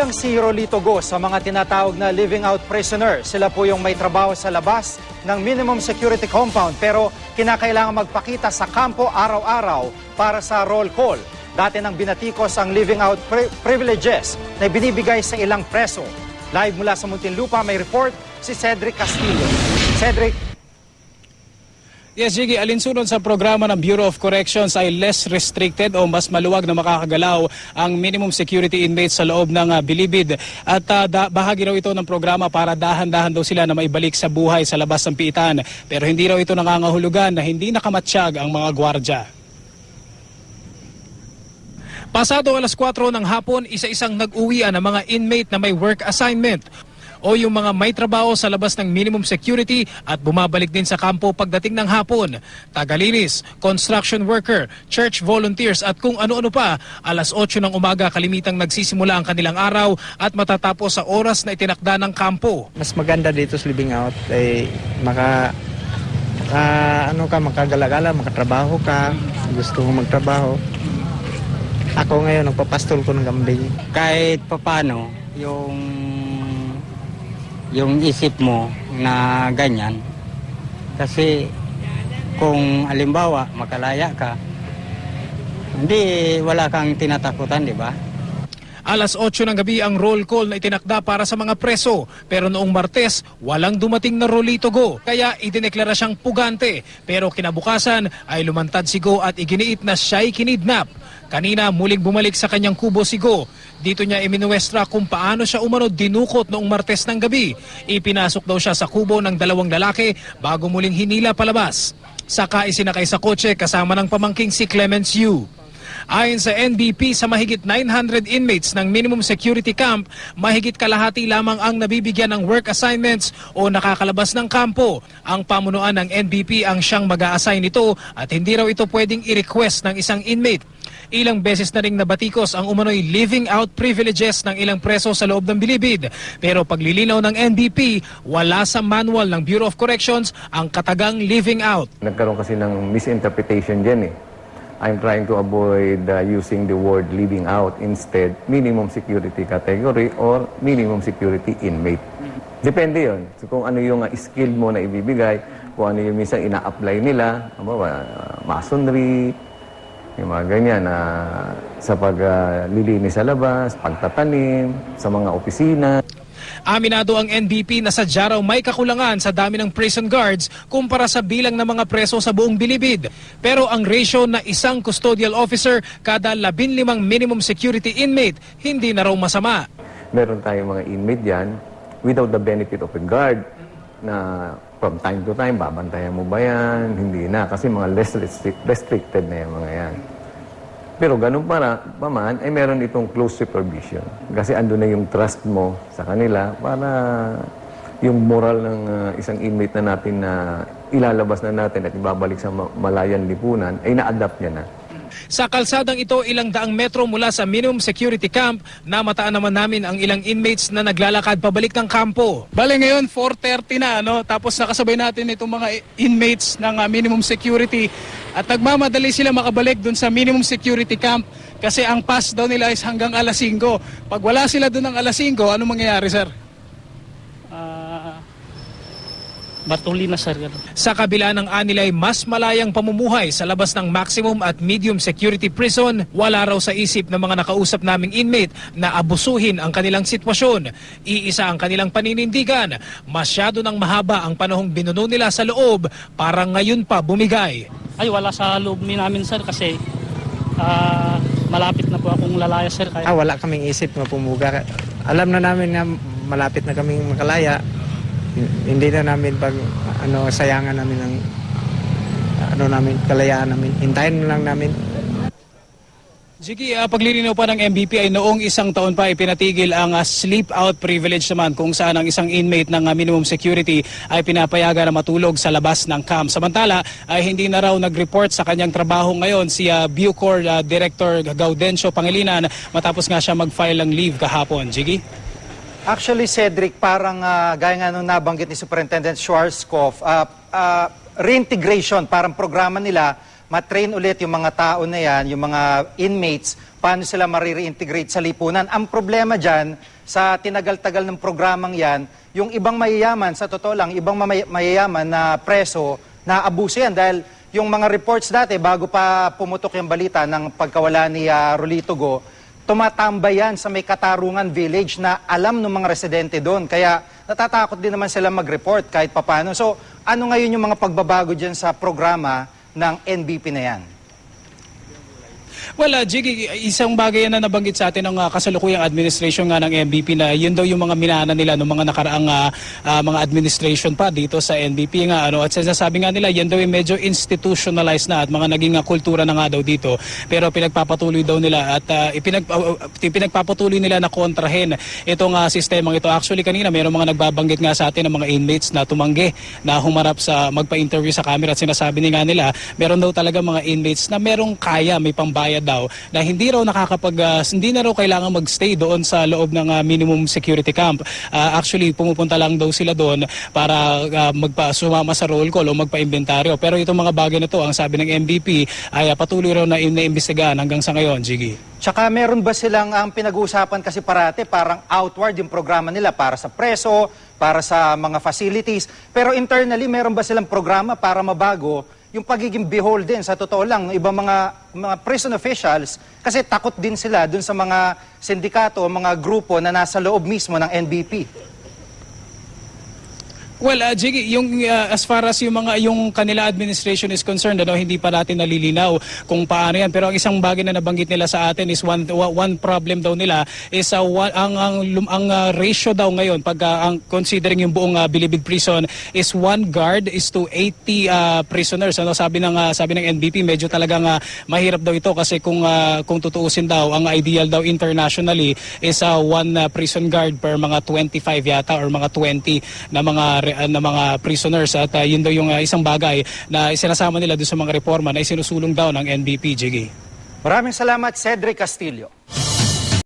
Kabilang si Rolito Go sa mga tinatawag na living out prisoner. Sila po yung may trabaho sa labas ng minimum security compound pero kinakailangan magpakita sa kampo araw-araw para sa roll call. Dati nang binatikos ang living out pri- privileges na binibigay sa ilang preso. Live mula sa Muntinlupa may report si Cedric Castillo. Cedric, Yes, Jiggy, alinsunod sa programa ng Bureau of Corrections ay less restricted o mas maluwag na makakagalaw ang minimum security inmates sa loob ng ah, bilibid. At ah, da- bahagi raw ito ng programa para dahan-dahan daw sila na maibalik sa buhay sa labas ng piitan. Pero hindi raw ito nangangahulugan na hindi nakamatsyag ang mga gwardya. Pasado alas 4 ng hapon, isa-isang nag-uwian ang mga inmate na may work assignment o yung mga may trabaho sa labas ng minimum security at bumabalik din sa kampo pagdating ng hapon. Tagalinis, construction worker, church volunteers at kung ano-ano pa, alas 8 ng umaga kalimitang nagsisimula ang kanilang araw at matatapos sa oras na itinakda ng kampo. mas maganda dito sa living out ay maka, maka ano ka makagala-gala makatrabaho ka gusto mo magtrabaho ako ngayon nagpapastol ko ng gambing kahit papano yung yung isip mo na ganyan kasi kung alimbawa makalaya ka hindi wala kang tinatakutan di ba Alas 8 ng gabi ang roll call na itinakda para sa mga preso. Pero noong Martes, walang dumating na Rolito Go. Kaya idineklara siyang pugante. Pero kinabukasan ay lumantad si Go at iginiit na siya'y kinidnap. Kanina muling bumalik sa kanyang kubo si Go. Dito niya iminuwestra kung paano siya umano dinukot noong Martes ng gabi. Ipinasok daw siya sa kubo ng dalawang lalaki bago muling hinila palabas. Saka isinakay sa kotse kasama ng pamangking si Clemens Yu. Ayon sa NBP, sa mahigit 900 inmates ng minimum security camp, mahigit kalahati lamang ang nabibigyan ng work assignments o nakakalabas ng kampo. Ang pamunuan ng NBP ang siyang mag assign nito at hindi raw ito pwedeng i-request ng isang inmate. Ilang beses na ring nabatikos ang umano'y living out privileges ng ilang preso sa loob ng bilibid. Pero paglilinaw ng NBP, wala sa manual ng Bureau of Corrections ang katagang living out. Nagkaroon kasi ng misinterpretation dyan eh. I'm trying to avoid uh, using the word living out. Instead, minimum security category or minimum security inmate. Depende yon. So, kung ano yung uh, skill mo na ibibigay, kung ano yung minsan ina-apply nila, ba, uh, masonry, yung mga ganyan, na sa paglilinis sa labas, pagtatanim, sa mga opisina. Aminado ang NBP na sadya raw may kakulangan sa dami ng prison guards kumpara sa bilang ng mga preso sa buong bilibid. Pero ang ratio na isang custodial officer kada 15 minimum security inmate hindi na raw masama. meron tayong mga inmate dyan without the benefit of a guard na from time to time, babantayan mo ba yan? Hindi na. Kasi mga less restric- restricted na yung mga yan. Pero ganun pa man, ay meron itong close supervision. Kasi ando na yung trust mo sa kanila para yung moral ng uh, isang inmate na natin na ilalabas na natin at ibabalik sa ma- malayan lipunan, ay na-adapt niya na. Sa kalsadang ito, ilang daang metro mula sa minimum security camp, namataan naman namin ang ilang inmates na naglalakad pabalik ng kampo. Bale ngayon, 4.30 na, ano? tapos nakasabay natin itong mga inmates ng ah, minimum security at nagmamadali sila makabalik dun sa minimum security camp kasi ang pass daw nila is hanggang alas 5. Pag wala sila dun ng alas 5, ano mangyayari, sir? Ah, Bartoli na sir. Sa kabila ng anilay mas malayang pamumuhay sa labas ng maximum at medium security prison, wala raw sa isip ng mga nakausap naming inmate na abusuhin ang kanilang sitwasyon. Iisa ang kanilang paninindigan. Masyado nang mahaba ang panahong binuno nila sa loob para ngayon pa bumigay. Ay wala sa loob namin sir kasi ah, malapit na po akong lalaya sir. ah, Kaya, wala kaming isip na pumuga. Alam na namin na malapit na kaming makalaya. Hindi na namin pag ano sayangan namin ang ano namin kalayaan namin. Hintayin lang namin Sige, uh, paglilinaw pa ng MVP ay noong isang taon pa ipinatigil ang ah, sleep out privilege naman kung saan ang isang inmate ng ah, minimum security ay pinapayagan na matulog sa labas ng camp. Samantala, ay hindi na raw nag-report sa kanyang trabaho ngayon si uh, Bucor ah, Director Gaudencio Pangilinan matapos nga siya mag-file ng leave kahapon. Jiggy? Actually, Cedric, parang ah, gaya nga nung nabanggit ni Superintendent Schwarzkopf, ah, ah, reintegration, parang programa nila matrain ulit yung mga tao na yan, yung mga inmates, paano sila marireintegrate sa lipunan. Ang problema dyan, sa tinagal-tagal ng programang yan, yung ibang mayayaman, sa totoo lang, ibang mamay- mayayaman na preso, na abuso yan dahil yung mga reports dati, bago pa pumutok yung balita ng pagkawala ni ah, Rolito Go, tumatambay yan sa may Katarungan Village na alam ng mga residente doon. Kaya natatakot din naman sila mag-report kahit papano. So ano ngayon yung mga pagbabago dyan sa programa ng NBP na yan? Well, uh, Jiggy, isang bagay na nabanggit sa atin ng uh, kasalukuyang administration nga ng MVP na yun daw yung mga minana nila ng mga nakaraang uh, uh, mga administration pa dito sa NBP nga ano at sinasabi nga nila yan daw yung medyo institutionalized na at mga naging uh, kultura na nga daw dito pero pinagpapatuloy daw nila at uh, ipinag, uh, uh, pinagpapatuloy nila na kontrahin itong uh, sistemang ito. Actually kanina mayroong mga nagbabanggit nga sa atin ng mga inmates na tumanggi na humarap sa magpa-interview sa camera at sinasabi nga nila meron daw talaga mga inmates na merong kaya may pambayad daw na hindi raw nakakapag ah, hindi na raw kailangan magstay doon sa loob ng ah, minimum security camp. Ah, actually pumupunta lang daw sila doon para ah, magpa sumama sa roll call o magpa-inventaryo. Pero itong mga bagay na to, ang sabi ng MVP ay ah, patuloy raw na iniimbestigahan hanggang sa ngayon, Jiggy. Tsaka meron ba silang ang pinag-uusapan kasi parate parang outward yung programa nila para sa preso, para sa mga facilities. Pero internally, meron ba silang programa para mabago yung pagiging beholden sa totoo lang ng ibang mga, mga prison officials kasi takot din sila dun sa mga sindikato, mga grupo na nasa loob mismo ng NBP. Well, uh, Jiggy, yung uh, as far as yung mga yung kanila administration is concerned, ano, hindi pa natin nalilinaw kung paano yan. Pero ang isang bagay na nabanggit nila sa atin is one one problem daw nila is uh, one, ang ang ang uh, ratio daw ngayon pag uh, ang considering yung buong uh, Bilibid prison is one guard is to 80 uh, prisoners. Ano sabi ng uh, sabi ng NBP, medyo talagang uh, mahirap daw ito kasi kung uh, kung tutuusin daw ang ideal daw internationally is uh, one uh, prison guard per mga 25 yata or mga 20 na mga na mga prisoners at uh, yun daw yung uh, isang bagay na isinasama nila doon sa mga reforma na isinusulong daw ng NBP, Jiggy. Maraming salamat, Cedric Castillo.